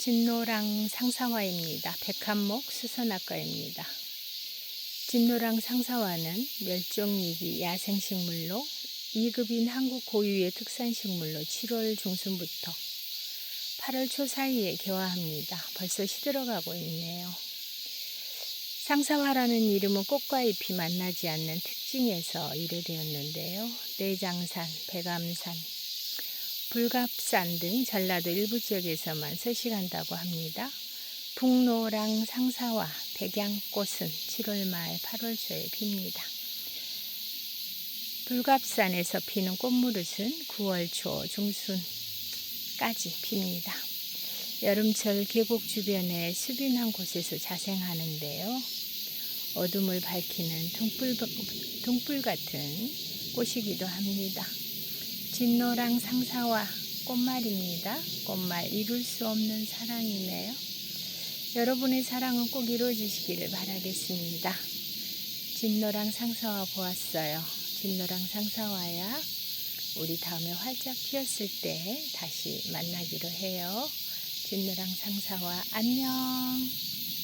진노랑 상사화입니다. 백합목 수선학과입니다. 진노랑 상사화는 멸종위기 야생식물로 2급인 한국 고유의 특산식물로 7월 중순부터 8월 초 사이에 개화합니다. 벌써 시들어가고 있네요. 상사화라는 이름은 꽃과 잎이 만나지 않는 특징에서 이르되었는데요. 내장산, 백암산, 불갑산 등 전라도 일부 지역에서만 서식한다고 합니다. 북노랑 상사화, 백양꽃은 7월 말 8월 초에 핍니다. 불갑산에서 피는 꽃무릇은 9월 초 중순까지 핍니다. 여름철 계곡 주변에 수빈한 곳에서 자생하는데요. 어둠을 밝히는 등불, 등불 같은 꽃이기도 합니다. 진노랑 상사와 꽃말입니다. 꽃말 이룰 수 없는 사랑이네요. 여러분의 사랑은 꼭 이루어지시기를 바라겠습니다. 진노랑 상사와 보았어요. 진노랑 상사와야 우리 다음에 활짝 피었을 때 다시 만나기로 해요. 진노랑 상사와 안녕.